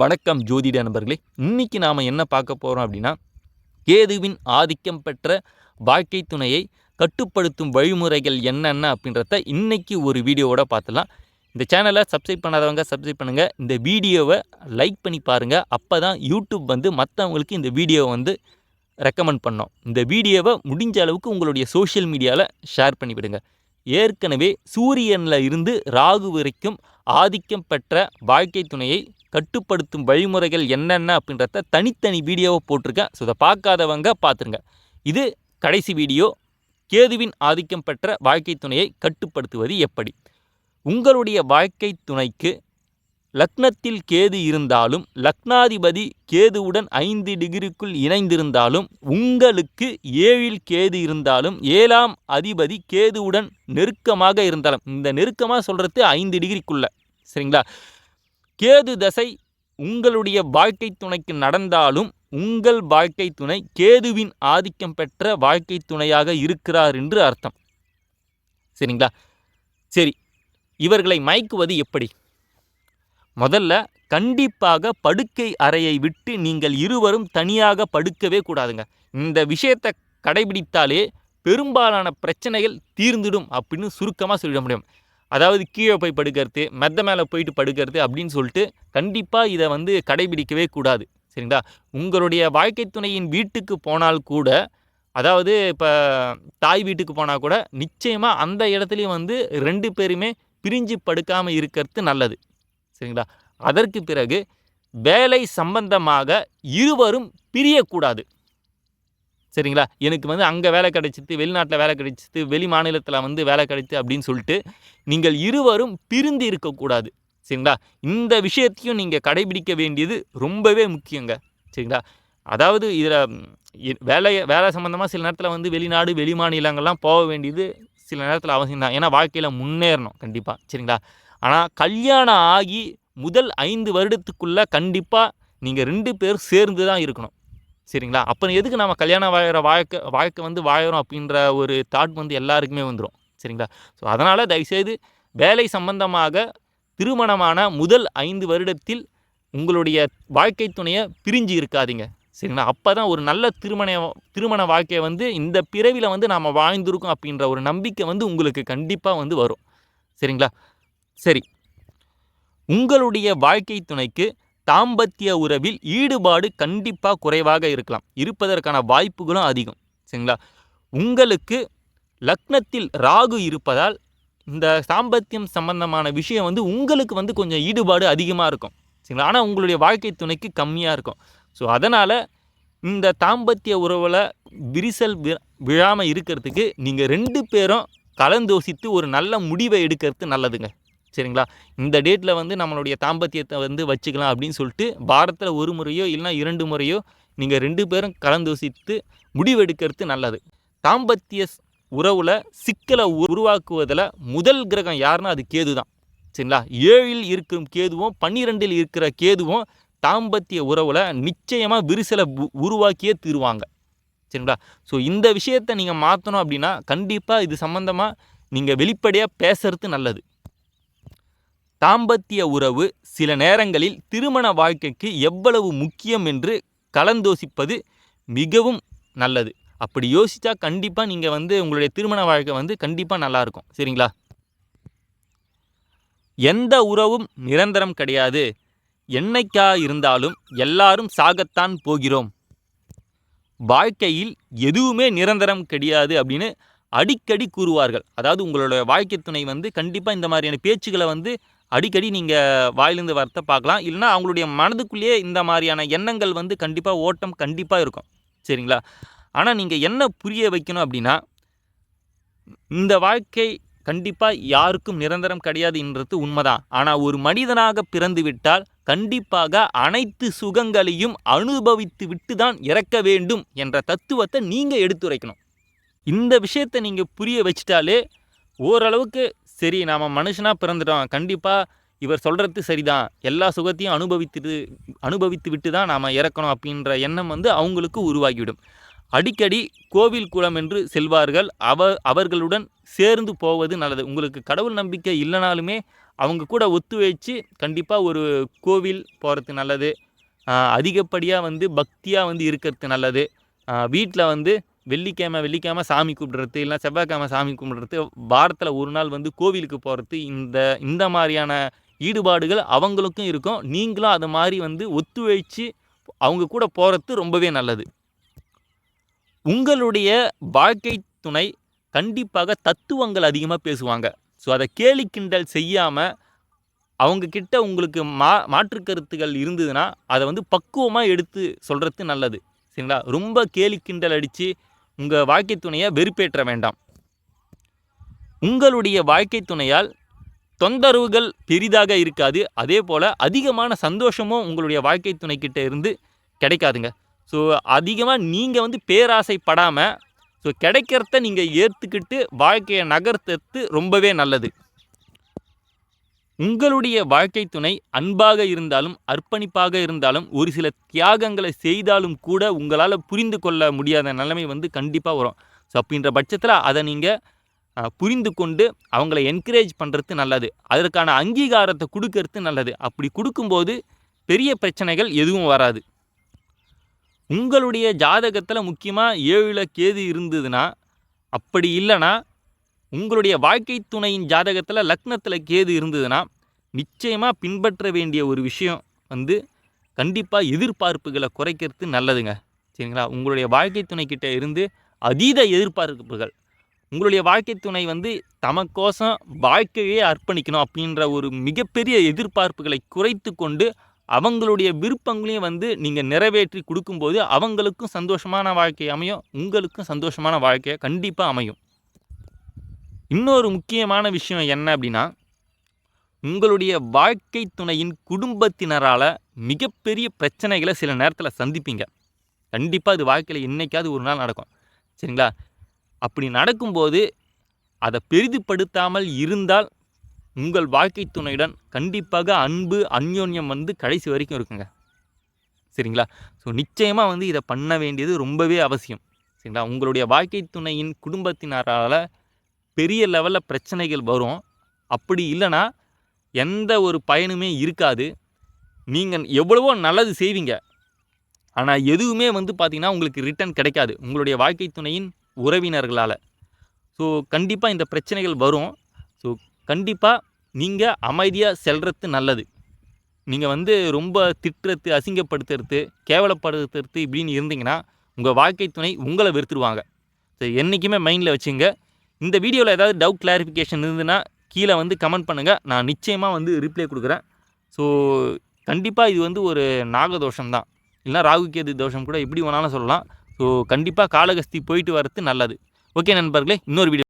வணக்கம் ஜோதிட நண்பர்களே. இன்றைக்கி நாம் என்ன பார்க்க போகிறோம் அப்படின்னா கேதுவின் ஆதிக்கம் பெற்ற வாழ்க்கை துணையை கட்டுப்படுத்தும் வழிமுறைகள் என்னென்ன அப்படின்றத இன்றைக்கி ஒரு வீடியோவோட பார்த்துலாம் இந்த சேனலை சப்ஸ்கிரைப் பண்ணாதவங்க சப்ஸ்கிரைப் பண்ணுங்கள் இந்த வீடியோவை லைக் பண்ணி பாருங்கள் அப்போ தான் யூடியூப் வந்து மற்றவங்களுக்கு இந்த வீடியோவை வந்து ரெக்கமெண்ட் பண்ணோம். இந்த வீடியோவை முடிஞ்ச அளவுக்கு உங்களுடைய சோஷியல் மீடியாவில் ஷேர் பண்ணிவிடுங்க. ஏற்கனவே சூரியனில் இருந்து ராகு வரைக்கும் ஆதிக்கம் பெற்ற வாழ்க்கை துணையை கட்டுப்படுத்தும் வழிமுறைகள் என்னென்ன அப்படின்றத தனித்தனி வீடியோவை போட்டிருக்கேன். ஸோ இதை பார்க்காதவங்க பார்த்துருங்க. இது கடைசி வீடியோ. கேதுவின் ஆதிக்கம் பெற்ற வாழ்க்கை துணையை கட்டுப்படுத்துவது எப்படி? உங்களுடைய வாழ்க்கை துணைக்கு லக்னத்தில் கேது இருந்தாலும் லக்னாதிபதி கேதுவுடன் ஐந்து டிகிரிக்குள் இணைந்திருந்தாலும் உங்களுக்கு ஏழில் கேது இருந்தாலும் ஏழாம் அதிபதி கேதுவுடன் நெருக்கமாக இருந்தாலும் இந்த நெருக்கமாக சொல்கிறது ஐந்து டிகிரிக்குள்ள. சரிங்களா? கேது தசை உங்களுடைய வாழ்க்கை துணைக்கு நடந்தாலும் உங்கள் வாழ்க்கை துணை கேதுவின் ஆதிக்கம் பெற்ற வாழ்க்கை துணையாக இருக்கிறார் என்று அர்த்தம். சரிங்களா? சரி இவர்களை மயக்குவது எப்படி? முதல்ல கண்டிப்பாக படுக்கை அறையை விட்டு நீங்கள் இருவரும் தனியாக படுக்கவே கூடாதுங்க. இந்த விஷயத்தை கடைபிடித்தாலே பெரும்பாலான பிரச்சனைகள் தீர்ந்துடும் அப்படின்னு சுருக்கமாக சொல்லிட முடியும். அதாவது கீழே போய் படுக்கிறது மெத்த மேலே போயிட்டு படுக்கிறது அப்படின்னு சொல்லிட்டு கண்டிப்பாக இதை வந்து கடைபிடிக்கவே கூடாது. சரிங்களா? உங்களுடைய வாழ்க்கை துணையின் வீட்டுக்கு போனால் கூட அதாவது இப்போ தாய் வீட்டுக்கு போனால் கூட நிச்சயமாக அந்த இடத்துலையும் வந்து ரெண்டு பேருமே பிரிஞ்சு படுக்காமல் இருக்கிறது நல்லது. சரிங்களா? அதற்கு பிறகு வேலை சம்பந்தமாக இருவரும் பிரியக்கூடாது. சரிங்களா? எனக்கு வந்து அங்கே வேலை கிடைச்சிது வெளிநாட்டில் வேலை கிடைச்சிது வெளி மாநிலத்தில் வந்து வேலை கிடைத்து அப்படின்னு சொல்லிட்டு நீங்கள் இருவரும் பிரிந்து இருக்கக்கூடாது. சரிங்களா? இந்த விஷயத்தையும் நீங்கள் கடைபிடிக்க வேண்டியது ரொம்பவே முக்கியங்க. சரிங்களா? அதாவது இதில் வேலையை வேலை சம்மந்தமாக சில நேரத்தில் வந்து வெளிநாடு வெளி மாநிலங்கள்லாம் போக வேண்டியது சில நேரத்தில் அவசியம் தான் ஏன்னா வாழ்க்கையில் முன்னேறணும் கண்டிப்பாக சரிங்களா? ஆனால் கல்யாணம் ஆகி முதல் ஐந்து வருடத்துக்குள்ளே கண்டிப்பாக நீங்கள் ரெண்டு பேர் சேர்ந்து தான் இருக்கணும். சரிங்களா? அப்போ எதுக்கு நம்ம கல்யாணம் வாழற வாழ்க்கை வாழ்க்கை வந்து வாழறோம் அப்படின்ற ஒரு தாட் வந்து எல்லாருக்குமே வந்துடும் சரிங்களா? ஸோ அதனால் தயவுசெய்து வேலை சம்பந்தமாக திருமணமான முதல் ஐந்து வருடத்தில் உங்களுடைய வாழ்க்கை துணையை பிரிஞ்சு இருக்காதீங்க. சரிங்களா? அப்போ தான் ஒரு நல்ல திருமண திருமண வாழ்க்கையை வந்து இந்த பிறவியில் வந்து நாம் வாழ்ந்திருக்கோம் அப்படின்ற ஒரு நம்பிக்கை வந்து உங்களுக்கு கண்டிப்பாக வந்து வரும். சரிங்களா? சரி. உங்களுடைய வாழ்க்கை துணைக்கு தாம்பத்திய உறவில் ஈடுபாடு கண்டிப்பாக குறைவாக இருக்கலாம். இருப்பதற்கான வாய்ப்புகளும் அதிகம். சரிங்களா? உங்களுக்கு லக்னத்தில் ராகு இருப்பதால் இந்த சாம்பத்தியம் சம்பந்தமான விஷயம் வந்து உங்களுக்கு வந்து கொஞ்சம் ஈடுபாடு அதிகமாக இருக்கும். சரிங்களா? ஆனால் உங்களுடைய வாழ்க்கை துணைக்கு கம்மியாக இருக்கும். ஸோ அதனால் இந்த தாம்பத்திய உறவில் விரிசல் விழாமல் இருக்கிறதுக்கு நீங்கள் ரெண்டு பேரும் கலந்தோசித்து ஒரு நல்ல முடிவை எடுக்கிறது நல்லதுங்க. சரிங்களா? இந்த டேட்டில் வந்து நம்மளுடைய தாம்பத்தியத்தை வந்து வச்சுக்கலாம் அப்படின்னு சொல்லிட்டு வாரத்தில் ஒரு முறையோ இல்லைனா இரண்டு முறையோ நீங்கள் ரெண்டு பேரும் கலந்தோசித்து முடிவெடுக்கிறது நல்லது. தாம்பத்திய உறவில் சிக்கலை உருவாக்குவதில் முதல் கிரகம் யாருன்னா அது கேது தான். சரிங்களா? ஏழில் இருக்கும் கேதுவும் பன்னிரெண்டில் இருக்கிற கேதுவும் தாம்பத்திய உறவில் நிச்சயமாக விரிசலை உருவாக்கியே தீருவாங்க. சரிங்களா? ஸோ இந்த விஷயத்தை நீங்கள் மாற்றணும் அப்படின்னா கண்டிப்பாக இது சம்மந்தமாக நீங்கள் வெளிப்படையாக பேசுறது நல்லது. தாம்பத்திய உறவு சில நேரங்களில் திருமண வாழ்க்கைக்கு எவ்வளவு முக்கியம் என்று கலந்தோசிப்பது மிகவும் நல்லது. அப்படி யோசித்தா கண்டிப்பாக நீங்கள் வந்து உங்களுடைய திருமண வாழ்க்கை வந்து கண்டிப்பாக நல்லாயிருக்கும் சரிங்களா? எந்த உறவும் நிரந்தரம் கிடையாது. என்னைக்கா இருந்தாலும் எல்லாரும் சாகத்தான் போகிறோம். வாழ்க்கையில் எதுவுமே நிரந்தரம் கிடையாது அப்படின்னு அடிக்கடி கூறுவார்கள். அதாவது உங்களோட வாழ்க்கை துணை வந்து கண்டிப்பாக இந்த மாதிரியான பேச்சுக்களை வந்து அடிக்கடி நீங்கள் வாயிலிருந்து வரத்தை பார்க்கலாம். இல்லைனா அவங்களுடைய மனதுக்குள்ளேயே இந்த மாதிரியான எண்ணங்கள் வந்து கண்டிப்பாக ஓட்டம் கண்டிப்பாக இருக்கும். சரிங்களா? ஆனால் நீங்கள் என்ன புரிய வைக்கணும் அப்படின்னா இந்த வாழ்க்கை கண்டிப்பாக யாருக்கும் நிரந்தரம் கிடையாது என்றது உண்மைதான். ஆனால் ஒரு மனிதனாக பிறந்து விட்டால் கண்டிப்பாக அனைத்து சுகங்களையும் அனுபவித்து விட்டு தான் இறக்க வேண்டும் என்ற தத்துவத்தை நீங்கள் எடுத்துரைக்கணும். இந்த விஷயத்தை நீங்கள் புரிய வச்சிட்டாலே ஓரளவுக்கு சரி நாம் மனுஷனாக பிறந்துட்டோம். கண்டிப்பாக இவர் சொல்கிறது சரிதான். எல்லா சுகத்தையும் அனுபவித்து அனுபவித்து விட்டு தான் நாம் இறக்கணும் அப்படின்ற எண்ணம் வந்து அவங்களுக்கு உருவாகிவிடும். அடிக்கடி கோவில் குளம் என்று செல்வார்கள். அவ அவர்களுடன் சேர்ந்து போவது நல்லது. உங்களுக்கு கடவுள் நம்பிக்கை இல்லைனாலுமே அவங்க கூட ஒத்துழைச்சு கண்டிப்பாக ஒரு கோவில் போகிறது நல்லது. அதிகப்படியாக வந்து பக்தியாக வந்து இருக்கிறது நல்லது. வீட்டில் வந்து வெள்ளிக்கிழமை வெள்ளிக்கிழமை சாமி கும்பிட்றது இல்லை செவ்வாய்க்கிழமை சாமி கும்பிட்றது வாரத்தில் ஒரு நாள் வந்து கோவிலுக்கு போகிறது இந்த இந்த மாதிரியான ஈடுபாடுகள் அவங்களுக்கும் இருக்கும். நீங்களும் அது மாதிரி வந்து ஒத்துழைச்சு அவங்க கூட போகிறது ரொம்பவே நல்லது. உங்களுடைய வாழ்க்கை துணை கண்டிப்பாக தத்துவங்கள் அதிகமாக பேசுவாங்க. ஸோ அதை கேலி கிண்டல் செய்யாமல் அவங்கக்கிட்ட உங்களுக்கு மா மாற்று கருத்துக்கள் இருந்ததுன்னா அதை வந்து பக்குவமாக எடுத்து சொல்கிறது நல்லது. சரிங்களா? ரொம்ப கேலி கிண்டல் அடித்து உங்கள் வாழ்க்கை துணையை வெறுப்பேற்ற வேண்டாம். உங்களுடைய வாழ்க்கை துணையால் தொந்தரவுகள் பெரிதாக இருக்காது. அதே போல் அதிகமான சந்தோஷமும் உங்களுடைய வாழ்க்கை துணைக்கிட்ட இருந்து கிடைக்காதுங்க. ஸோ அதிகமாக நீங்கள் வந்து பேராசைப்படாமல் ஸோ கிடைக்கிறத நீங்கள் ஏற்றுக்கிட்டு வாழ்க்கையை நகர்த்துறது ரொம்பவே நல்லது. உங்களுடைய வாழ்க்கை துணை அன்பாக இருந்தாலும் அர்ப்பணிப்பாக இருந்தாலும் ஒரு சில தியாகங்களை செய்தாலும் கூட உங்களால் புரிந்து கொள்ள முடியாத நிலைமை வந்து கண்டிப்பாக வரும். ஸோ அப்படின்ற பட்சத்தில் அதை நீங்கள் புரிந்து கொண்டு அவங்கள என்கரேஜ் பண்ணுறது நல்லது. அதற்கான அங்கீகாரத்தை கொடுக்கறது நல்லது. அப்படி கொடுக்கும்போது பெரிய பிரச்சனைகள் எதுவும் வராது. உங்களுடைய ஜாதகத்தில் முக்கியமாக ஏழில் கேது இருந்ததுன்னா அப்படி இல்லைன்னா உங்களுடைய வாழ்க்கை துணையின் ஜாதகத்தில் லக்னத்தில் கேது இருந்ததுன்னா நிச்சயமாக பின்பற்ற வேண்டிய ஒரு விஷயம் வந்து கண்டிப்பாக எதிர்பார்ப்புகளை குறைக்கிறது நல்லதுங்க. சரிங்களா? உங்களுடைய வாழ்க்கை துணைக்கிட்ட இருந்து அதீத எதிர்பார்ப்புகள். உங்களுடைய வாழ்க்கை துணை வந்து தமக்கோசம் வாழ்க்கையே அர்ப்பணிக்கணும் அப்படின்ற ஒரு மிகப்பெரிய எதிர்பார்ப்புகளை குறைத்து கொண்டு அவங்களுடைய விருப்பங்களையும் வந்து நீங்கள் நிறைவேற்றி கொடுக்கும்போது அவங்களுக்கும் சந்தோஷமான வாழ்க்கை அமையும் உங்களுக்கும் சந்தோஷமான வாழ்க்கையை கண்டிப்பாக அமையும். இன்னொரு முக்கியமான விஷயம் என்ன அப்படின்னா உங்களுடைய வாழ்க்கை துணையின் குடும்பத்தினரால் மிகப்பெரிய பிரச்சனைகளை சில நேரத்தில் சந்திப்பீங்க. கண்டிப்பாக அது வாழ்க்கையில் என்றைக்காவது ஒரு நாள் நடக்கும். சரிங்களா? அப்படி நடக்கும்போது அதை பெரிதுபடுத்தாமல் இருந்தால் உங்கள் வாழ்க்கை துணையுடன் கண்டிப்பாக அன்பு அந்யோன்யம் வந்து கடைசி வரைக்கும் இருக்குங்க. சரிங்களா? ஸோ நிச்சயமாக வந்து இதை பண்ண வேண்டியது ரொம்பவே அவசியம். சரிங்களா? உங்களுடைய வாழ்க்கை துணையின் குடும்பத்தினரால் பெரிய லெவலில் பிரச்சனைகள் வரும். அப்படி இல்லைன்னா எந்த ஒரு பயனுமே இருக்காது. நீங்கள் எவ்வளவோ நல்லது செய்வீங்க. ஆனால் எதுவுமே வந்து பார்த்திங்கன்னா உங்களுக்கு ரிட்டன் கிடைக்காது. உங்களுடைய வாழ்க்கை துணையின் உறவினர்களால். ஸோ கண்டிப்பாக இந்த பிரச்சனைகள் வரும். ஸோ கண்டிப்பாக நீங்கள் அமைதியாக செல்கிறது நல்லது. நீங்கள் வந்து ரொம்ப திட்டுறது அசிங்கப்படுத்துறது கேவலப்படுத்துறது இப்படின்னு இருந்தீங்கன்னா உங்கள் வாழ்க்கை துணை உங்களை வெறுத்துருவாங்க. ஸோ என்றைக்குமே மைண்டில் வச்சுங்க. இந்த வீடியோவில் ஏதாவது டவுட் கிளாரிஃபிகேஷன் இருந்ததுன்னா கீழே வந்து கமெண்ட் பண்ணுங்கள் நான் நிச்சயமாக வந்து ரிப்ளை கொடுக்குறேன். ஸோ கண்டிப்பாக இது வந்து ஒரு நாகதோஷம் தான். இல்லைனா ராகுகேது தோஷம் கூட எப்படி வேணாலும் சொல்லலாம். ஸோ கண்டிப்பாக காலகஸ்தி போயிட்டு வரது நல்லது. ஓகே நண்பர்களே இன்னொரு வீடியோ